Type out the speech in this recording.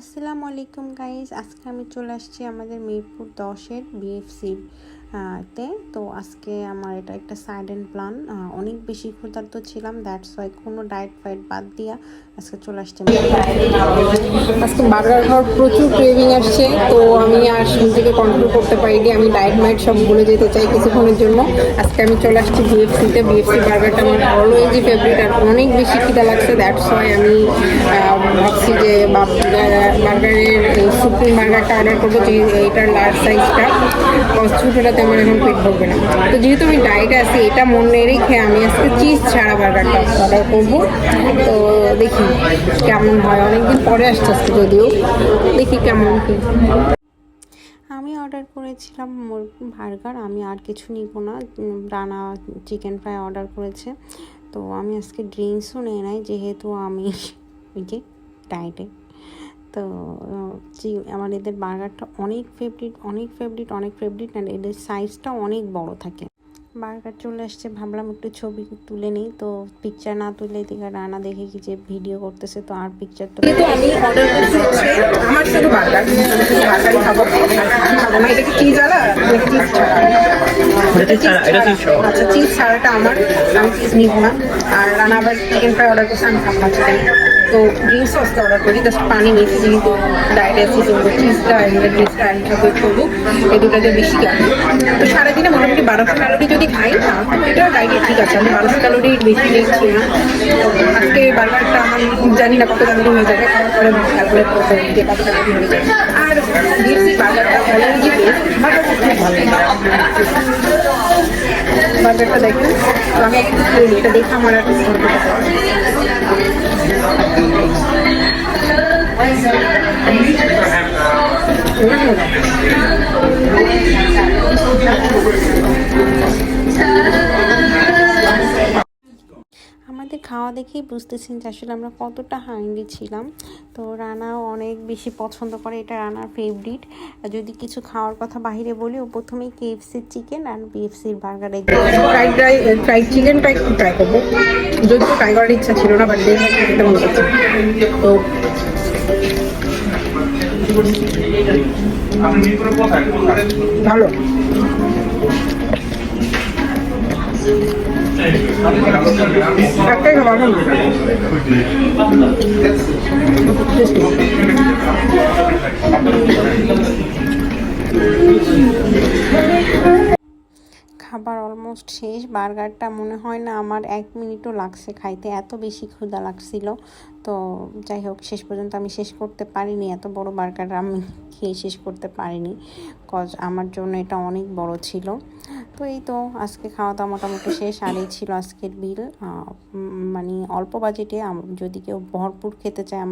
আসসালামু আলাইকুম গাইজ আজকে আমি চলে আসছি আমাদের মিরপুর দশের বিএফসি তে। তো আজকে আমার এটা একটা সাইডেন প্ল্যান অনেক বেশি ক্ষুধার্ত ছিলাম দ্যাটস ওয়াই কোনো ডায়েট ফাইট বাদ দিয়া আজকে চলে আসছি আজকে বার্গার খাওয়ার প্রচুর ক্রেভিং আসছে, তো আমি আর নিজেকে কন্ট্রোল করতে পারিনি। আমি ডায়েট মাইট সব ভুলে যেতে চাই কিছুক্ষণের জন্য। আজকে আমি চলে আসছি বিএফসিতে বিএফসি বার্গারটা আমার অলওয়েজই ফেভারিট আর অনেক বেশি খিদা লাগছে দ্যাটস ওয়াই আমি ভাবছি যে বার্গারের সুপ্রিম বার্গারটা অর্ডার করব যে এইটার লার্জ সাইজটা ছোটোটাতে আমার এখন পেট ভরবে না। তো যেহেতু আমি ডায়েটে আছি, এটা মনে রেখে আমি আজকে চিজ ছাড়া বার্গারটা অর্ডার করব। তো দেখি কেমন হয়। অনেকদিন পরে আসছে আজকে যদিও। দেখি কেমন কি। আমি অর্ডার করেছিলাম বার্গার আমি আর কিছু নিব না। রানা চিকেন ফ্রাই অর্ডার করেছে। তো আমি আজকে ড্রিঙ্কসও নিয়ে নাই যেহেতু আমি ওই যে ডায়েটে তো আমার এদের বার্গারটা অনেক ফেভারিট অনেক ফেভারিট অনেক ফেভারিট অ্যান্ড এদের সাইজটা অনেক বড় থাকে। বার্গার চলে আসছে ভাবলাম একটু ছবি তুলে নিই। তো পিকচার না তুলে এদিকে রানা দেখে কি যে ভিডিও করতেছে তো আর পিকচার তো কিন্তু আমি অর্ডার করছি আমার শুধু বার্গার। বার্গারই খাব। খাব না এটা কি চিজ আলা? চিজ ছাড়া? এটা চিজ ছাড়া, এটা চিজ সহ। আচ্ছা চিজ ছাড়াটা আমার আমি চিজ নিব না। আর রান্না আবার চিকেন ফ্রাই অর্ডার করছে, আমি তো ড্রিঙ্কস আজকে অর্ডার করি জাস্ট পানি আছি তো চিজটা ড্রিঙ্কসটা আমি সাথে করব। এই দুটাতে বেশি লাগে তো সারাদিনে মোটামুটি বারোশো ক্যালোরি যদি খাই, না এটা ডায়েটে ঠিক আছে। আমি বারোশো ক্যালোরি বেশি নিচ্ছি না। আজকে বার্গারটা আমার জানি না কত ক্যালোরি হয়ে যাবে ক্যালকুলেট করতে আর খুব ভালো। বার্গারটা দেখেন। তো আমি এটা দেখে আমার একটা খাওয়া দেখেই বুঝতেছেন যে আসলে আমরা কতটা হাঙ্গি ছিলাম। তো রানাও অনেক বেশি পছন্দ করে, এটা রানার ফেভারিট যদি কিছু খাওয়ার কথা বাইরে বলি, ও প্রথমেই কেএফসির চিকেন আর বিএফসির বার্গার ফ্রাইড রাইস ফ্রাইড চিকেনটা একটু ট্রাই করব। যদিও ট্রাই করার ইচ্ছা ছিল না বাট খেতে মনে হচ্ছে তো ভালো। একটাই খাবার খাবার অলমোস্ট শেষ। বার্গারটা মনে হয় না আমার এক মিনিটও লাগছে খাইতে। এত বেশি ক্ষুধা লাগছিল। তো যাই হোক, শেষ পর্যন্ত আমি শেষ করতে পারিনি। এত বড় বার্গার আমি খেয়ে শেষ করতে পারিনি। কজ আমার জন্য এটা অনেক বড় ছিল। তো এই তো, আজকে খাওয়া দাওয়া মোটামুটি শেষ। আর এই ছিল আজকের বিল মানে অল্প বাজেটে যদি কেউ ভরপুর খেতে চায়